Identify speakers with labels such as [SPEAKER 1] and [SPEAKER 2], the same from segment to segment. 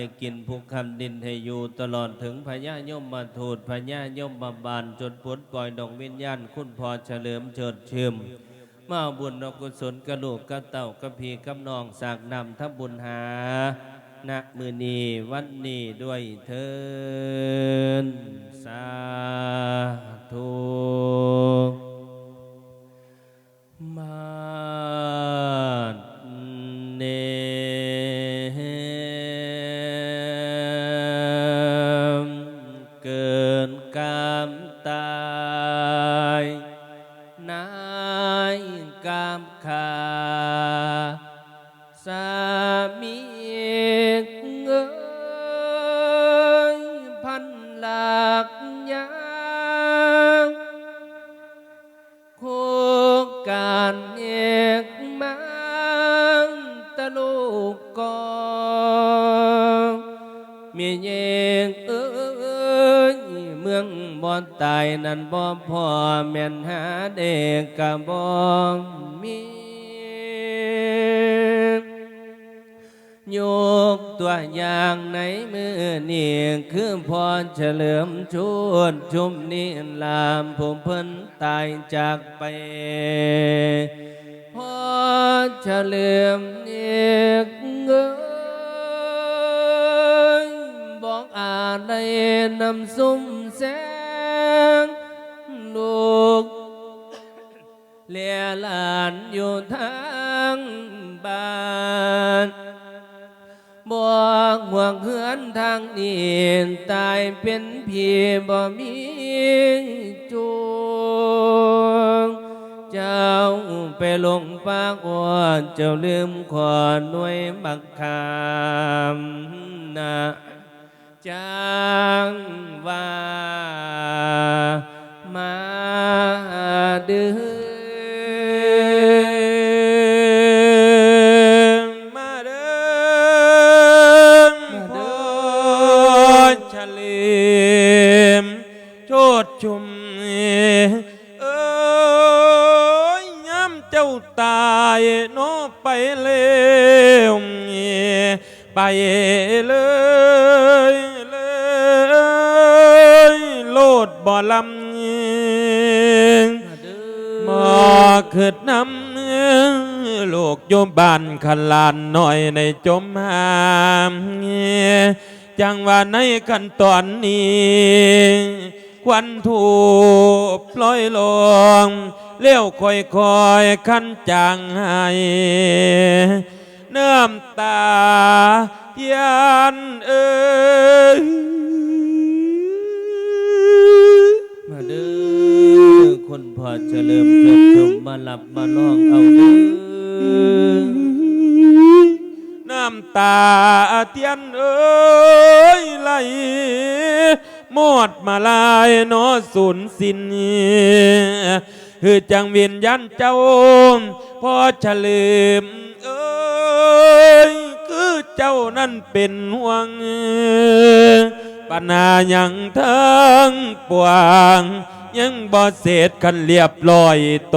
[SPEAKER 1] ให้กินภูคำดินให้อยู่ตลอดถึงพญายมมาทูดพญายมมาบานจนพ้นปล่อยดอกวิญญาณ คุณพอเฉลิมเฉิดชื่มมาบุญเอกุศลกระลูกกระเต่ากระพีกำนองสากนำทับบุญหาณมือนีวันนี้ด้วยเทินสาธุมาานเอกมันตะลูกกอมีเอกเอ้ยเมืองบ่ตายนั่นบ่พ่อแม่นหาเด็กกะบ่มี ยกตัวอย่างในมือนี่คือพรเฉลิมชุดชุมนิลามผู้เพิ่นตายจากไปพอเฉลิมเอกเงยบอกอาไดนำซุ้มแสงลูกเลียหลานอยู่ทางบ้านางนี้ตายเป็นพี่บ่มีจูงเจ้าไปลงปากว่าเจ้าลืมขอหน่วยบักคามนะจางว่ามาดื้อ
[SPEAKER 2] บ่ลำ
[SPEAKER 1] มาเด้
[SPEAKER 2] มอขึ้นน้ำลูกโยมบ้านขลานหน่อยในจมหามจังว่าในขั้นตอนนี้ควันถูกปล่อยลงเลี้ยวค่อยคอยขั้นจางให้เน้ำตาเทียนเอ้ย
[SPEAKER 1] มาเด้อคนพอเฉลิมเกิดชมมาหลับมาลองเอาเด้อ
[SPEAKER 2] น้ำตาเทียนเอ้ยไหลหมดมาลายนอสูญสิ้นคือจังเวียนยันเจ้าพ่อเฉลิมเอ้ยคือเจ้านั่นเป็นห่วง ปัญหายังทั้งปวง ยังบ่เสร็จกันเรียบร้อยโต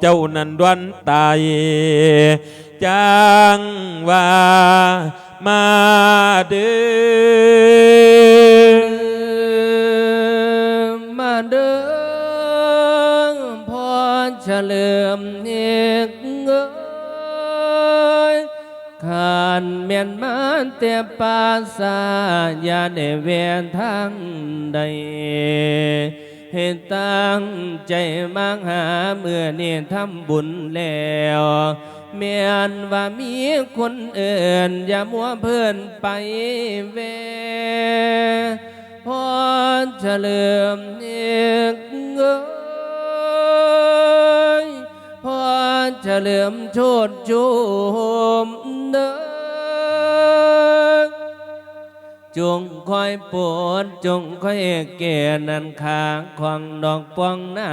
[SPEAKER 2] เจ้านันดวนตายจังว่ามาเด้อ
[SPEAKER 1] มาเด้อพอเฉลิม เตียปาสายาในเวียนทางใดเหตุตั้งใจมาหาเมื่อเนี่ยทำบุญแล้วเมียนว่ามีคนอื่น อย่ามัวเพื่อนไปเวพรเฉลิมเอกเงยพรเฉลิมโชดชุม จงคอยปวดจงคอยเกนันขาของดอกปวงน้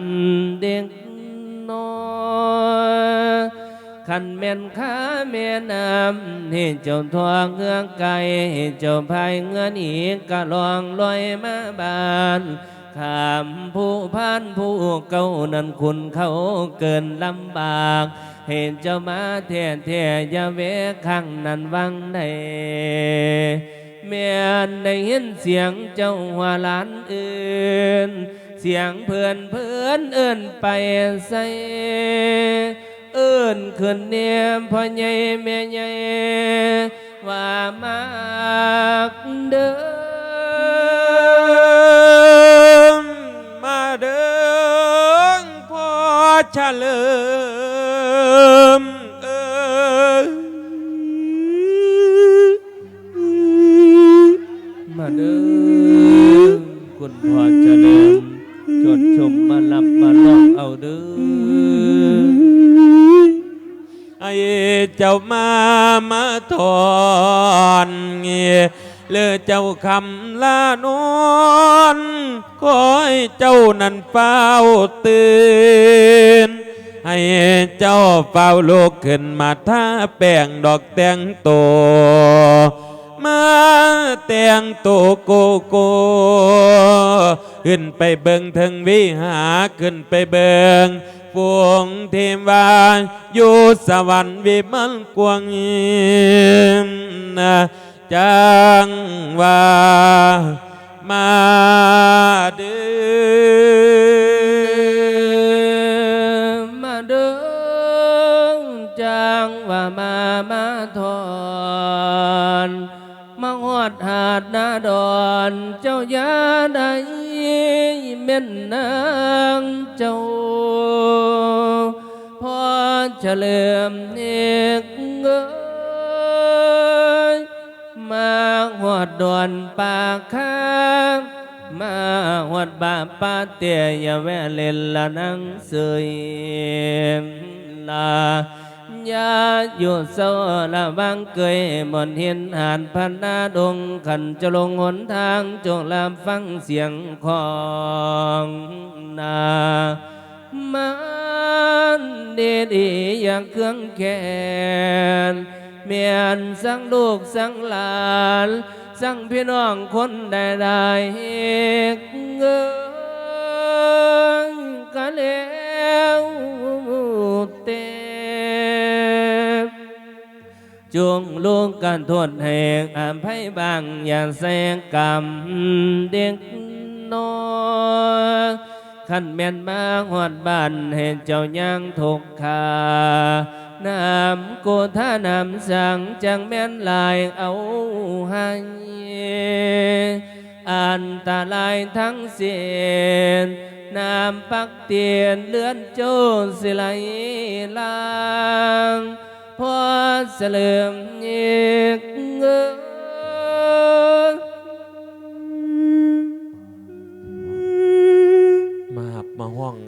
[SPEAKER 1] ำเด็กน้อยขันแม่นขาแม่น้ำให้เจ้าทวงเงืองไก่ให้เจ้าพายเงือหนีกะลองลอยมาบานขามผู้พานผู้เก่านั้นคุณเขาเกินลำบาก เห็นเจ้ามาเทียนเทียอยาเวข้างนั้นวังใด เมียนได้ยินเสียงเจ้าหัวหลานอื่น เสียงเพื่อนเพื่อนเอื่นไปใส่เอื่นขึ้นเนียมพ่อใหญ่แม่ใหญ่ว่ามากเด้อ
[SPEAKER 2] มาเดิงพ่อเฉลิม
[SPEAKER 1] มาเด้อคุณพ่อเจริญจดชมมาลับมาลองเอาเด้อ
[SPEAKER 2] ไอเจ้ามามาทอนเงียเลอเจ้าคำลานอนขอให้เจ้านั้นเฝ้าตื่น ให้เจ้าเฝ้าลูกขึ้นมาท่าแป้งดอกแตงโต มาแต่งโตโกโก ขึ้นไปเบิงถึงวิหาขึ้นไปเบิงปวงเทมวาอยู่สวรรค์วิมลกวงเงียมนะจังว่ามาเด้อ
[SPEAKER 1] ลิมเอกเงยมาหอดดอนปากค้างมาหอดบาปาเตียอย่าแวะเล่นละนังเสยลายาอยู่โซละบางเกยมนเห็นหานพันนาดงขันจะลงหนทางจงลามฟังเสียงของนา มันดีดีๆอย่างเครื่องแขนเมียนสั่งลูกสั่งหลานสั่งพี่ น้องคนใดได้เงยกันแล้วเต็มจงลูกกันทวดแหกอามไพ่บ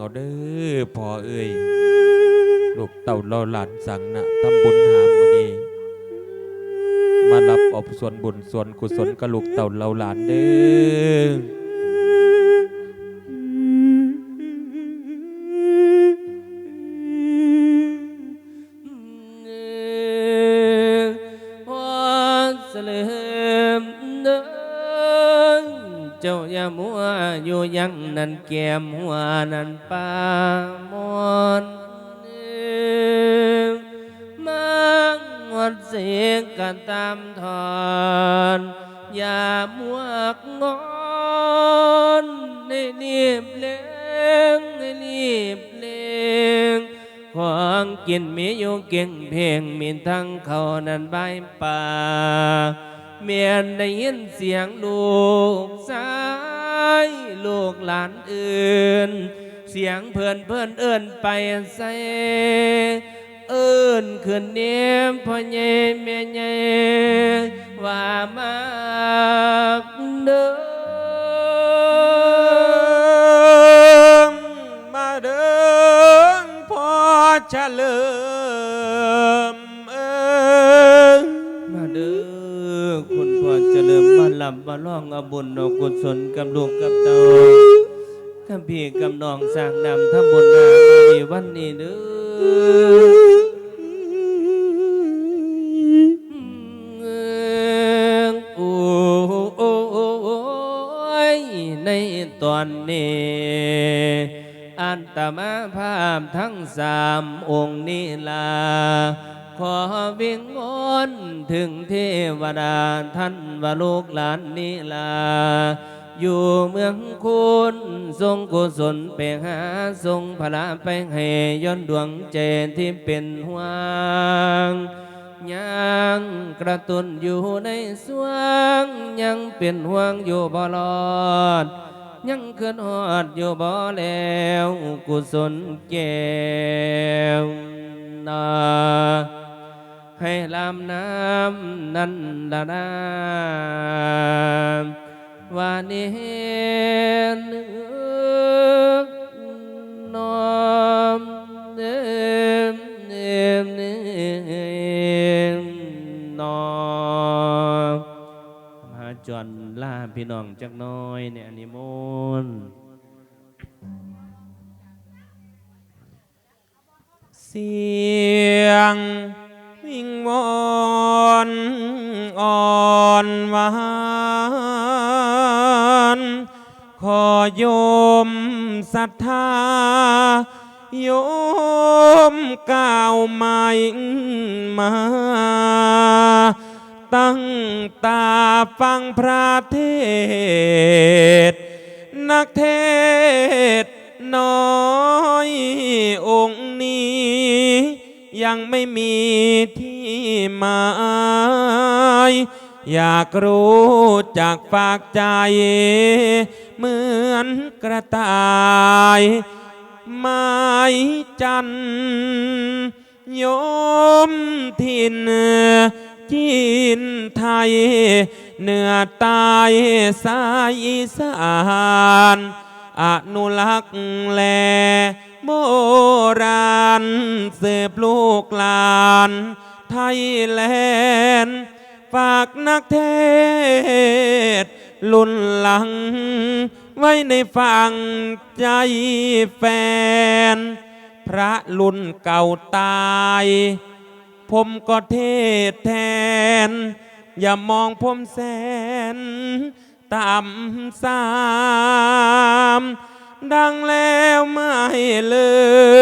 [SPEAKER 1] เอาเด้
[SPEAKER 2] อพ่อเอ้ยลูกเต่าเราหลานสั่งนะทำบุญหามมานี่มารับอบส่วนบุญส่วนกุศลกับลูกเต่าเราหลานเด้อ
[SPEAKER 1] เสลิม เจ้าอย่ามัวอยู่ยังนั่นแก้มหัวนั่นปามอนมังหดเสียงกันตามทอนอย่ามัวงอนในนีบเลี้ยงในนีบเลี้ยงของกินมีอยู่เก่งเพลงมีทั้งเขานั้นใบป่า เมียนได้ยินเสียงลูกสายลูกหลานอื่น เสียงเพื่อนเพื่อนเอิ้นไปใส่เอิ้นขึ้นเนียมพ่อใหญ่แม่ใหญ่ว่ามากเด้อ
[SPEAKER 2] มาเดินพ่อเฉลิม
[SPEAKER 1] มาล่องเอาบุญเอากุศลกับลูกกับเตากับพี่กับน้องสร้างนำทำบุญนาในวันนี้เด้อโอ้โอ้โอ้ยในตอนนี้อันตมาภาพทั้งสามองค์นี้ลา ขอวิงวอนถึงเทวดาท่านวาลูกหลานนี้ลา อยู่เมืองคุณทรงกุศลไปหาทรงพระไปให้ย้อนดวงเจที่เป็นห่วงยังกระตุนอยู่ในสวงยังเป็นห่วงอยู่บ่รอด ยังเกินหอดอยู่บ่แล้วกุศลแก้วนา ให้ลำน้ำนันดาดามวานินึกน้อมเดิมเดิมเดิมน้อมมาจวนล่าพี่น้องจักหน้อยเนี่ยนิม
[SPEAKER 2] ขอโยมศรัทธา โยมก้าวใหม่มา ตั้งตาฟังพระเทศ นักเทศน์น้อยองค์นี้ ยังไม่มีที่หมาย อยากรู้จากฝากใจ เหมือนกระต่ายไม้จันโยมถิ่นจีนไทย เหนือใตายสายอีสาน อนุรักษ์แล นักเทศลุ่นหลัง ไว้ในฝั่งใจแฟน พระรุ่นเก่าตาย ผมก็เทศแทน อย่ามองผมแสนต่ำสามดังแล้วไม่เลื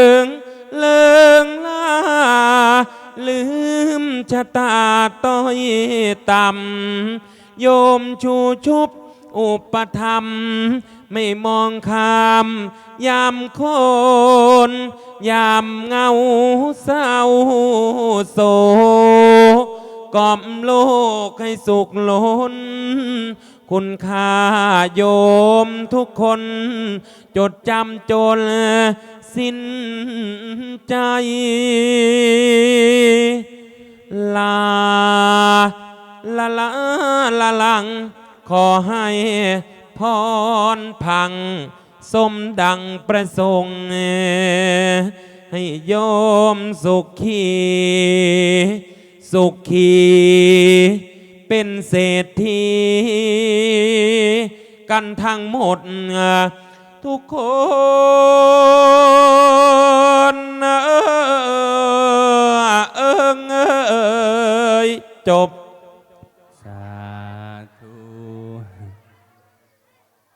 [SPEAKER 2] อง เลืองลาลืมชะตาต้อยต่ำโยมชูชุบอุปธรรม ไม่มองคำยามโคนยามเงาเศร้าโศกกล่อมโลกให้สุขล้น คุณค่าโยมทุกคน จดจำจนสิ้นใจ ลา ลาลาลาลัง ขอให้พรพัง สมดังประสงค์ ให้โยมสุขี สุขี เป็นเศรษฐีกันทั้งหมด ทุกคนเออเออเออจบ